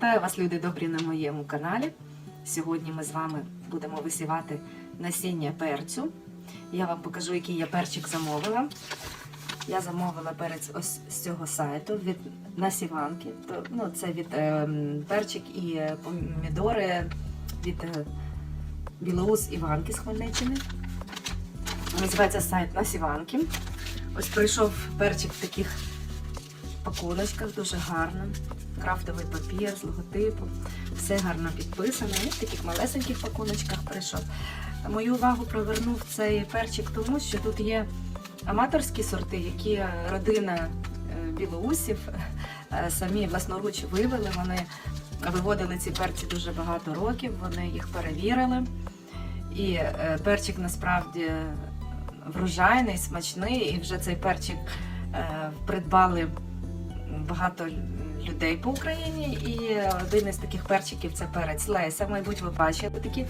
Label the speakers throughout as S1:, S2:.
S1: Вітаю вас, люди добрі, на моєму каналі. Сьогодні ми з вами будемо висівати насіння перцю. Я вам покажу, який я перчик замовила. Я замовила перець ось з цього сайту від насіванки. То, ну, це від е, перчик і е, помідори від е, Білоус Іванки з Хмельниччини. Називається сайт Насіванки. Ось прийшов перчик в таких пакуночках, дуже гарно. Крафтовий папір з логотипом. Все гарно підписано. І в таких малесеньких пакуночках прийшов. Мою увагу привернув цей перчик тому, що тут є аматорські сорти, які родина е, білоусів е, самі власноруч вивели. Вони виводили ці перці дуже багато років, вони їх перевірили. І е, перчик насправді врожайний, смачний, і вже цей перчик придбали багато людей по Україні. І один із таких перчиків це перець Леся. Мабуть, ви бачили такі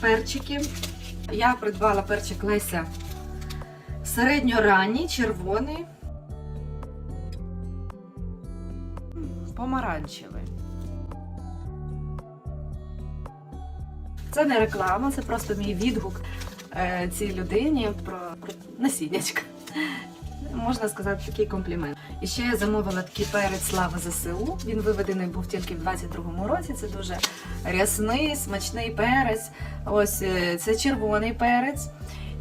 S1: перчики. Я придбала перчик Леся середньоранній, червоний, помаранчевий. Це не реклама, це просто мій відгук е, цій людині про насіннячка. Можна сказати, такий комплімент. І ще я замовила такий перець Слава ЗСУ. Він виведений був тільки в 22-му році. Це дуже рясний, смачний перець. Ось е, це червоний перець.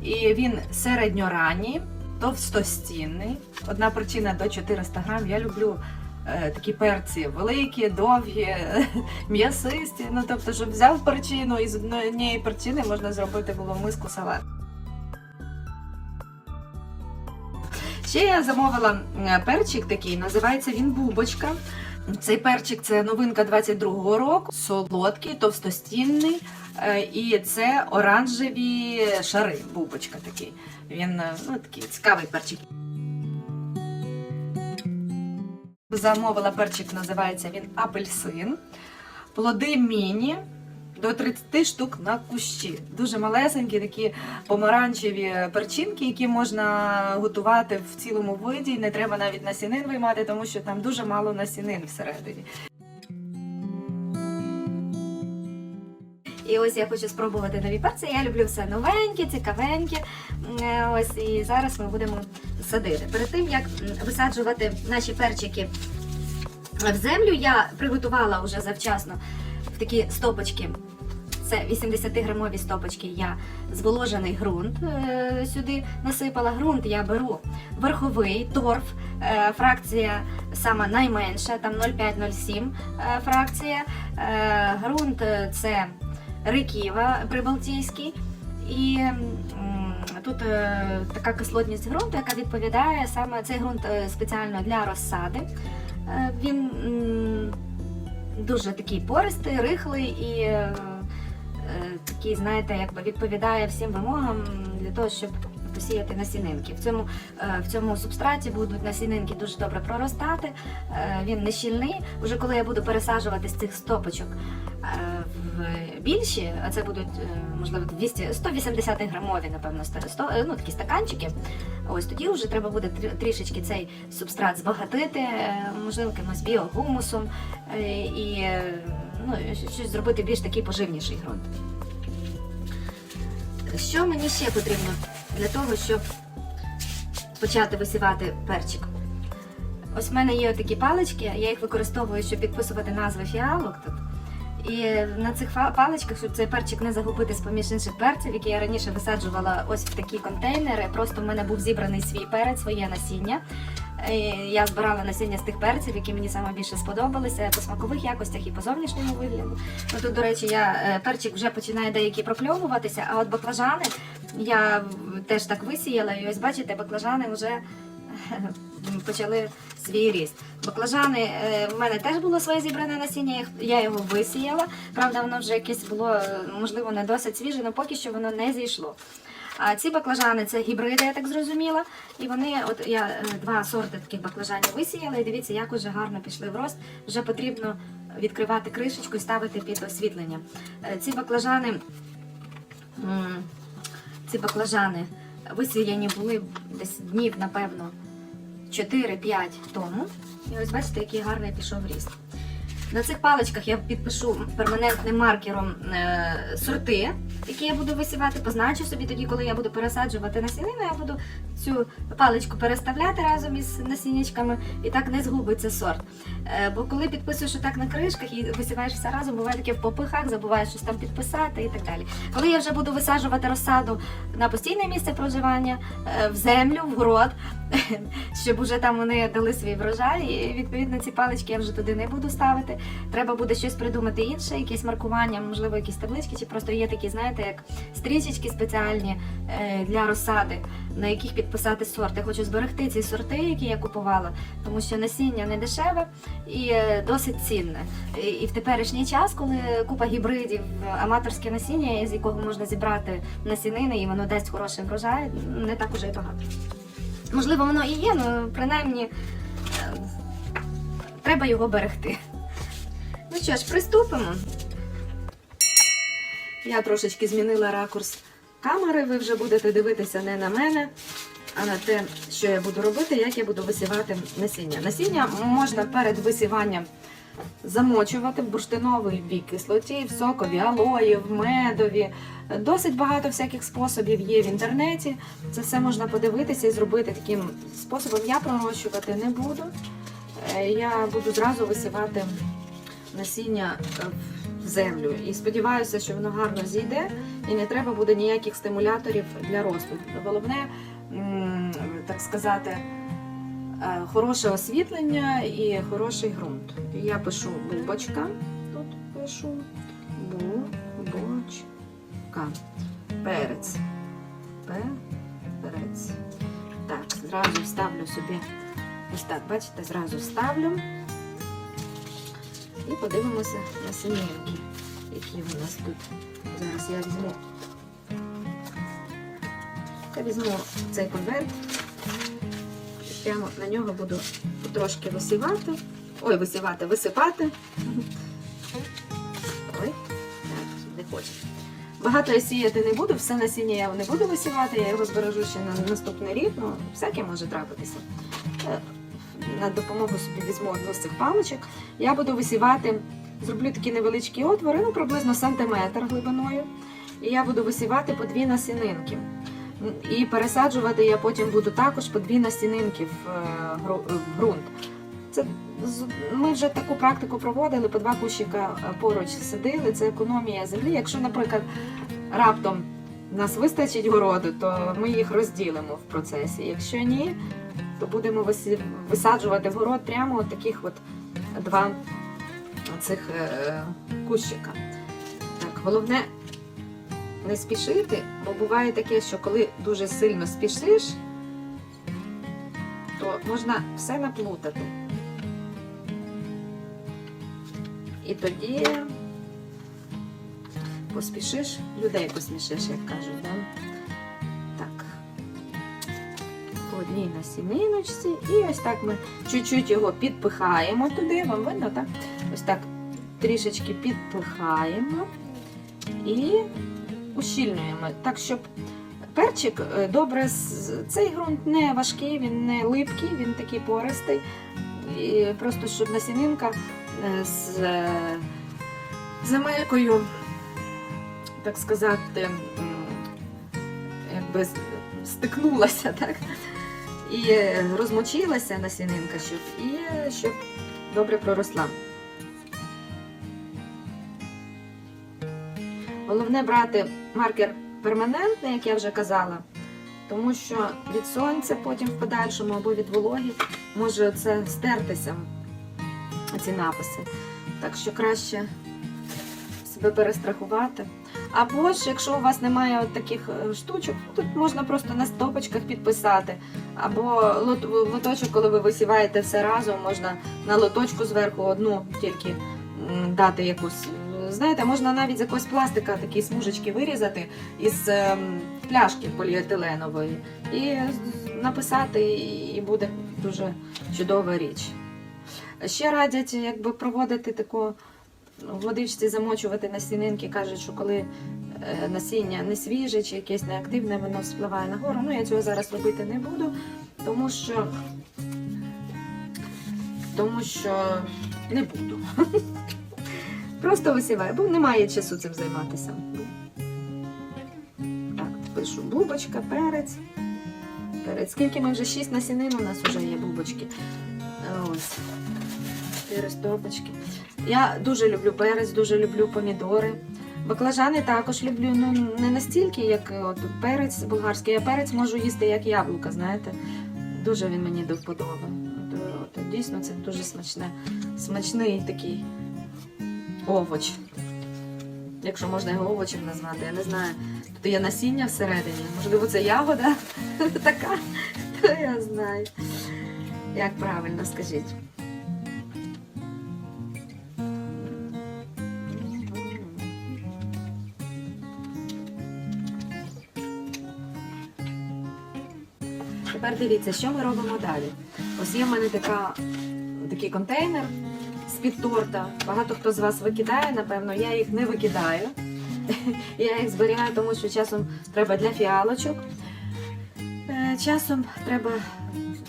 S1: І він середньоранній, товстостінний. Одна причина до 400 грам. Я люблю е, такі перці великі, довгі, м'ясисті. Ну тобто, щоб взяв перчину і з однієї перчини можна зробити було миску салат. Ще я замовила перчик такий, називається він бубочка. Цей перчик це новинка 22-го року, солодкий, товстостінний, е, і це оранжеві шари. Бубочка такий. Він е, ну, такий цікавий перчик. Замовила перчик, називається він апельсин. Плоди міні до 30 штук на кущі. Дуже малесенькі, такі помаранчеві перчинки, які можна готувати в цілому виді. Не треба навіть насінин виймати, тому що там дуже мало насінин всередині. І ось я хочу спробувати нові перці. Я люблю все новеньке, цікавеньке. Е, Ось і зараз ми будемо садити. Перед тим як висаджувати наші перчики в землю, я приготувала вже завчасно в такі стопочки. Це 80-грамові стопочки. Я зволожений ґрунт е, сюди насипала. Ґрунт я беру верховий торф, е, фракція сама найменша, там 0,5-0,7 е, фракція. Е, ґрунт е, це Риківа Прибалтійський. І м, тут е, така кислотність ґрунту, яка відповідає саме цей ґрунт е, спеціально для розсади. Е, він дуже такий пористий, рихлий і е, такий, знаєте, якби відповідає всім вимогам для того, щоб посіяти насінинки. В цьому, е, в цьому субстраті будуть насінинки дуже добре проростати. Е, Він не щільний. Уже коли я буду пересаджувати з цих стопочок більші, а це будуть е, можливо 200, 180 грамові, напевно, ста- сто- е, ну, такі стаканчики. Ось тоді вже треба буде трішечки цей субстрат збагатити, е, можливо, якимось біогумусом е, і е, ну, щось зробити більш такий поживніший ґрунт. Що мені ще потрібно для того, щоб почати висівати перчик? Ось в мене є такі палички, я їх використовую, щоб підписувати назви фіалок тут. І на цих паличках, щоб цей перчик не загубити з поміж інших перців, які я раніше висаджувала ось в такі контейнери. Просто в мене був зібраний свій перець, своє насіння. Я збирала насіння з тих перців, які мені саме більше сподобалися по смакових якостях і по зовнішньому вигляду. Ну тут, до речі, я е, перчик вже починає деякі прокльовуватися, а от баклажани я теж так висіяла. І ось бачите, баклажани вже почали свій ріст. Баклажани е, в мене теж було своє зібране насіння, я його висіяла. Правда, воно вже якесь було, можливо, не досить свіже, але поки що воно не зійшло. А ці баклажани це гібриди, я так зрозуміла. І вони, от я е, два сорти таких баклажанів висіяла, і дивіться, як уже гарно пішли в рост. Вже потрібно відкривати кришечку і ставити під освітлення. Е, Ці баклажани, ці баклажани висіяні були десь днів, напевно, 4-5 тому. І ось бачите, який гарний пішов ріст. На цих паличках я підпишу перманентним маркером е, сорти, які я буду висівати. Позначу собі тоді, коли я буду пересаджувати насінину, я буду цю паличку переставляти разом із насіннячками, і так не згубиться сорт. Е, бо коли підписуєш так на кришках і висіваєш все разом, буває таке в попихах, забуваєш щось там підписати і так далі. Коли я вже буду висаджувати розсаду на постійне місце проживання, е, в землю, в город, щоб уже там вони дали свій врожай, і відповідно ці палички я вже туди не буду ставити. Треба буде щось придумати інше, якесь маркування, можливо, якісь таблички, чи просто є такі, знаєте, як стрічечки спеціальні е, для розсади, на яких підписати сорт. Я хочу зберегти ці сорти, які я купувала, тому що насіння не дешеве і е, досить цінне. І, в теперішній час, коли купа гібридів, аматорське насіння, з якого можна зібрати насінини, і воно дасть хороший врожай, не так уже й багато. Можливо, воно і є, але принаймні е, треба його берегти. Ну що ж, приступимо. Я трошечки змінила ракурс камери. Ви вже будете дивитися не на мене, а на те, що я буду робити, як я буду висівати насіння. Насіння можна перед висіванням замочувати в бурштиновій кислоті, в сокові, алої, в медові. Досить багато всяких способів є в інтернеті. Це все можна подивитися і зробити таким способом. Я пророщувати не буду. Е, Я буду зразу висівати насіння е, в землю. І сподіваюся, що воно гарно зійде і не треба буде ніяких стимуляторів для росту. Головне, так сказати, е, хороше освітлення і хороший ґрунт. Я пишу бубочка. Тут пишу бубочка. Перець. Перець. Так, зразу ставлю собі. Ось так, бачите, зразу ставлю. І подивимося на синінки, які у нас тут. Зараз я візьму. Я візьму цей конверт. Прямо на нього буду трошки висівати. Ой, висівати, висипати. Ой, так, не хочу. Багато я сіяти не буду, все насіння я не буду висівати, я його збережу ще на наступний рік, ну, всяке може трапитися. На допомогу собі візьму одну з цих паличок. Я буду висівати, зроблю такі невеличкі отвори, ну приблизно сантиметр глибиною. І я буду висівати по дві насінинки. І пересаджувати я потім буду також по дві насінинки в, е, ґрунт. Це ми вже таку практику проводили, по два кущика е, поруч садили. Це економія землі. Якщо, наприклад, раптом нас вистачить городу, то ми їх розділимо в процесі. Якщо ні, то будемо висаджувати в город прямо от таких от два цих е, кущика. Так, головне не спішити, бо буває таке, що коли дуже сильно спішиш, то можна все наплутати. І тоді поспішиш, людей посмішиш, як кажуть. Да? Одній насіниночці. І ось так ми чуть-чуть його підпихаємо туди. Вам видно, так? Ось так трішечки підпихаємо і ущільнюємо. Так, щоб перчик е, добре. Цей ґрунт не важкий, він не липкий, він такий пористий. І просто щоб насінинка е, з е, земелькою, так сказати, якби стикнулася, так? І е, розмочилася насінинка, щоб, і е, щоб добре проросла. Головне брати маркер перманентний, як я вже казала, тому що від сонця потім в подальшому або від вологи може це стертися, ці написи. Так що краще себе перестрахувати. Або ж, якщо у вас немає от таких е, штучок, тут можна просто на стопочках підписати. Або лот- лоточок, коли ви висіваєте все разом, можна на лоточку зверху одну тільки дати якусь. Знаєте, можна навіть з якогось пластика такі смужечки вирізати із ем, пляшки поліетиленової і написати, і буде дуже чудова річ. Ще радять якби проводити таку в водичці замочувати насінинки, кажуть, що коли е, насіння не свіже чи якесь неактивне, воно спливає нагору. Ну, я цього зараз робити не буду, тому що
S2: тому що не буду. Просто висіваю, бо немає часу цим займатися. Так, пишу бубочка, перець. Перець. Скільки ми вже шість насінин у нас вже є бубочки. Ось. Чотири стопочки. Я дуже люблю перець, дуже люблю помідори. Баклажани також люблю, ну не настільки, як от перець болгарський. Я перець можу їсти як яблука, знаєте. Дуже він мені до вподоби. От, Дійсно, це дуже смачне, смачний такий овоч. Якщо можна його овочем назвати, я не знаю. Тут є насіння всередині. Можливо, це ягода така, то я знаю. Як правильно скажіть. Дивіться, що ми робимо далі. Ось є в мене така, такий контейнер з-під торта. Багато хто з вас викидає, напевно, я їх не викидаю. Я їх зберігаю, тому що часом треба для фіалочок. Е, Часом треба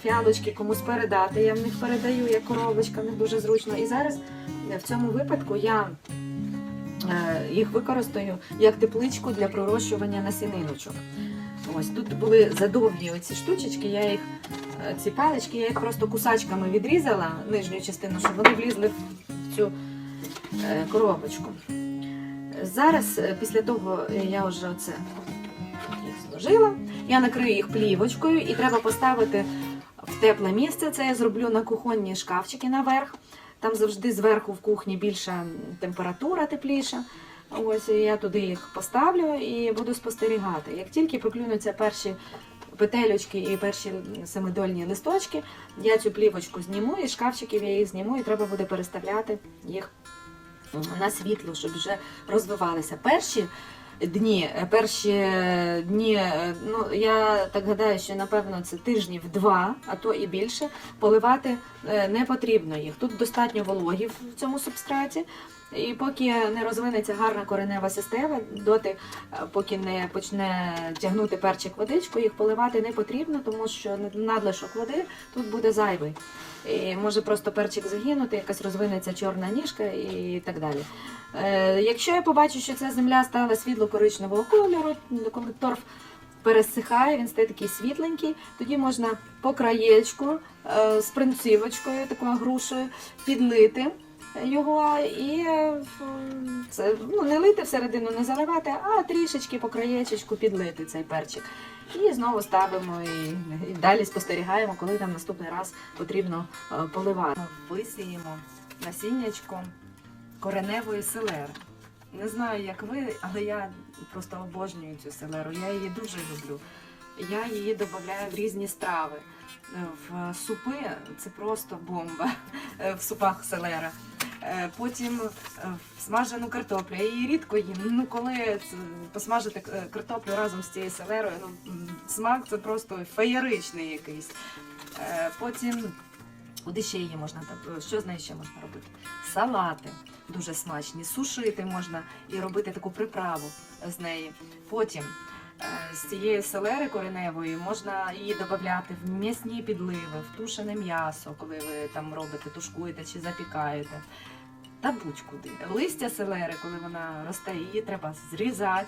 S2: фіалочки комусь передати. Я в них передаю як коробочка, них дуже зручно. І зараз е, в цьому випадку я е, їх використаю як тепличку для пророщування насіниночок. Ось тут були задовгі оці штучечки, я їх, е, ці палички, я їх просто кусачками відрізала нижню частину, щоб вони влізли в цю е, коробочку. Зараз, е, після того, я вже оце їх зложила, я накрию їх плівочкою і треба поставити в тепле місце. Це я зроблю на кухонні шкафчики наверх. Там завжди зверху в кухні більша температура тепліша. Ось я туди їх поставлю і буду спостерігати. Як тільки проклюнуться перші петелючки і перші семидольні листочки, я цю плівочку зніму і шкафчиків я їх зніму, і треба буде переставляти їх на світло, щоб вже розвивалися. Перші дні, перші дні, е, ну я так гадаю, що напевно це тижнів два, а то і більше. Поливати е, не потрібно їх. Тут достатньо вологів в цьому субстраті. І поки не розвинеться гарна коренева система, доти, е, поки не почне тягнути перчик водичку, їх поливати не потрібно, тому що надлишок води тут буде зайвий. І може просто перчик загинути, якась розвинеться чорна ніжка і так далі. Е, якщо я побачу, що ця земля стала світло-коричневого кольору, коли торф пересихає, він стає такий світленький, тоді можна по краєчку е, з принцівочкою, такою грушею, підлити його і е, це, ну, не лити всередину, не заливати, а трішечки по краєчечку підлити цей перчик. І знову ставимо і, і далі спостерігаємо, коли там наступний раз потрібно е, поливати. Висіємо насіннячко кореневої селери. Не знаю, як ви, але я просто обожнюю цю селеру. Я її дуже люблю. Я її додаю в різні страви. Е, В супи це просто бомба в супах селера. Е, Потім е, смажену картоплю. Я її рідко їм. Ну, коли посмажити е, картоплю разом з цією селерою, ну, смак це просто феєричний якийсь. Потім куди ще її можна що з нею ще можна робити? Салати дуже смачні, сушити можна і робити таку приправу з неї. Потім з цієї селери кореневої можна її додати в м'ясні підливи, в тушене м'ясо, коли ви там робите, тушкуєте чи запікаєте. Та будь-куди. Листя селери, коли вона росте, її треба зрізати.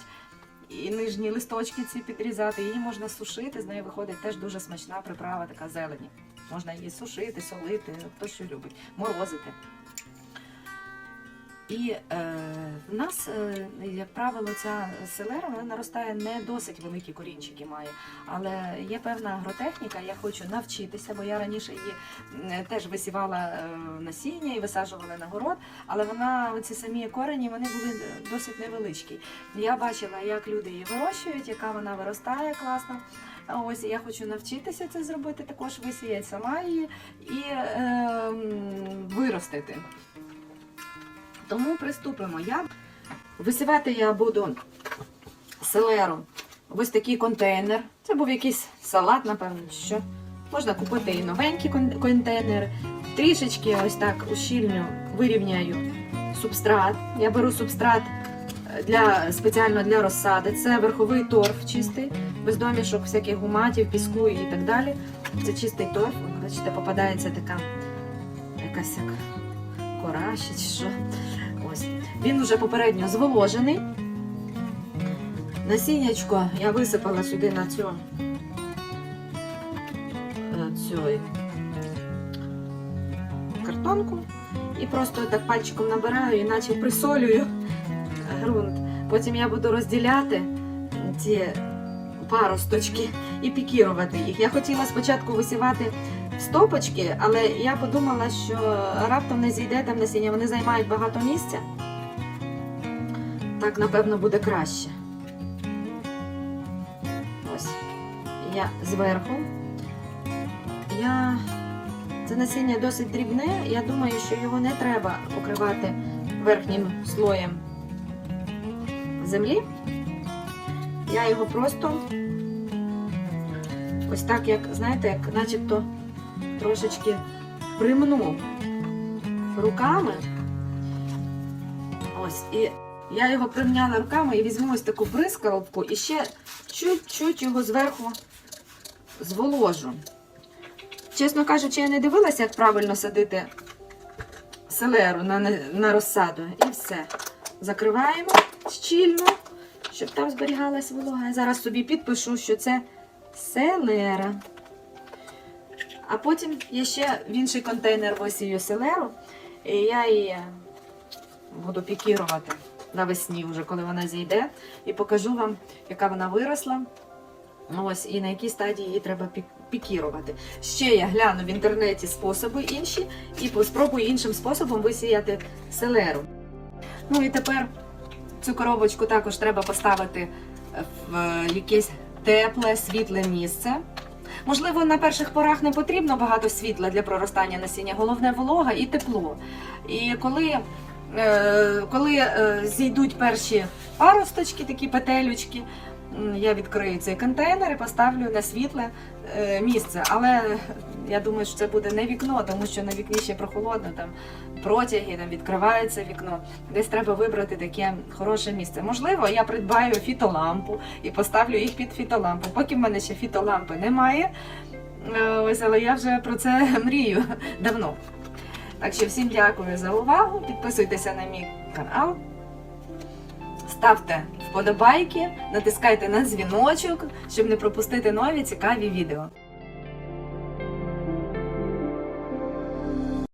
S2: І нижні листочки ці підрізати, її можна сушити, з неї виходить теж дуже смачна приправа, така зелені. Можна її сушити, солити, хто що любить, морозити. І е, в нас, е, як правило, ця селера вона наростає не досить великі корінчики має. Але є певна агротехніка, я хочу навчитися, бо я раніше її теж висівала е, насіння і висаджувала на город, але вона, оці самі корені, вони були досить невеличкі. Я бачила, як люди її вирощують, яка вона виростає класно. Ось я хочу навчитися це зробити, також висіяти сама її і е, виростити. Тому приступимо. Я висівати я буду селеру в ось такий контейнер. Це був якийсь салат, напевно, що. Можна купити і новенькі кон- контейнери. Трішечки ось так ущільню вирівняю субстрат. Я беру субстрат е, для, спеціально для розсади. Це верховий торф чистий, без домішок, всяких гуматів, піску і так далі. Це чистий торф. Бачите, попадається така якась як кора що. Ось. Він вже попередньо зволожений. Насіннячко я висипала сюди на цю, е, цю картонку і просто так пальчиком набираю, іначе присолюю ґрунт. Потім я буду розділяти ці паросточки і пікірувати їх. Я хотіла спочатку висівати стопочки, але я подумала, що раптом не зійде там насіння, вони займають багато місця. Так, напевно, буде краще. Ось. Я зверху. Я... Це насіння досить дрібне. Я думаю, що його не треба покривати верхнім слоєм землі. Я його просто ось так, як, знаєте, як начебто трошечки примну руками. Ось, і я його примняла руками і візьму ось таку бризкалку і ще чуть-чуть його зверху зволожу. Чесно кажучи, я не дивилася, як правильно садити селеру на, на розсаду. І все. Закриваємо щільно, щоб там зберігалась волога. Я зараз собі підпишу, що це селера. А потім я ще в інший контейнер висію селеру, і я її буду пікірувати навесні, вже коли вона зійде, і покажу вам, яка вона виросла. Ось, і на якій стадії її треба пікірувати. Ще я гляну в інтернеті способи інші і спробую іншим способом висіяти селеру. Ну і тепер цю коробочку також треба поставити в якесь тепле, світле місце. Можливо, на перших порах не потрібно багато світла для проростання насіння, головне волога і тепло. І коли, е, коли е, зійдуть перші паросточки, такі петелючки, я відкрию цей контейнер і поставлю на світле е, місце. Але я думаю, що це буде не вікно, тому що на вікні ще прохолодно, там протяги, там відкривається вікно. Десь треба вибрати таке хороше місце. Можливо, я придбаю фітолампу і поставлю їх під фітолампу. Поки в мене ще фітолампи немає. е, Ось, але я вже про це мрію давно. Так що всім дякую за увагу. Підписуйтеся на мій канал. Ставте вподобайки, натискайте на дзвіночок, щоб не пропустити нові цікаві відео.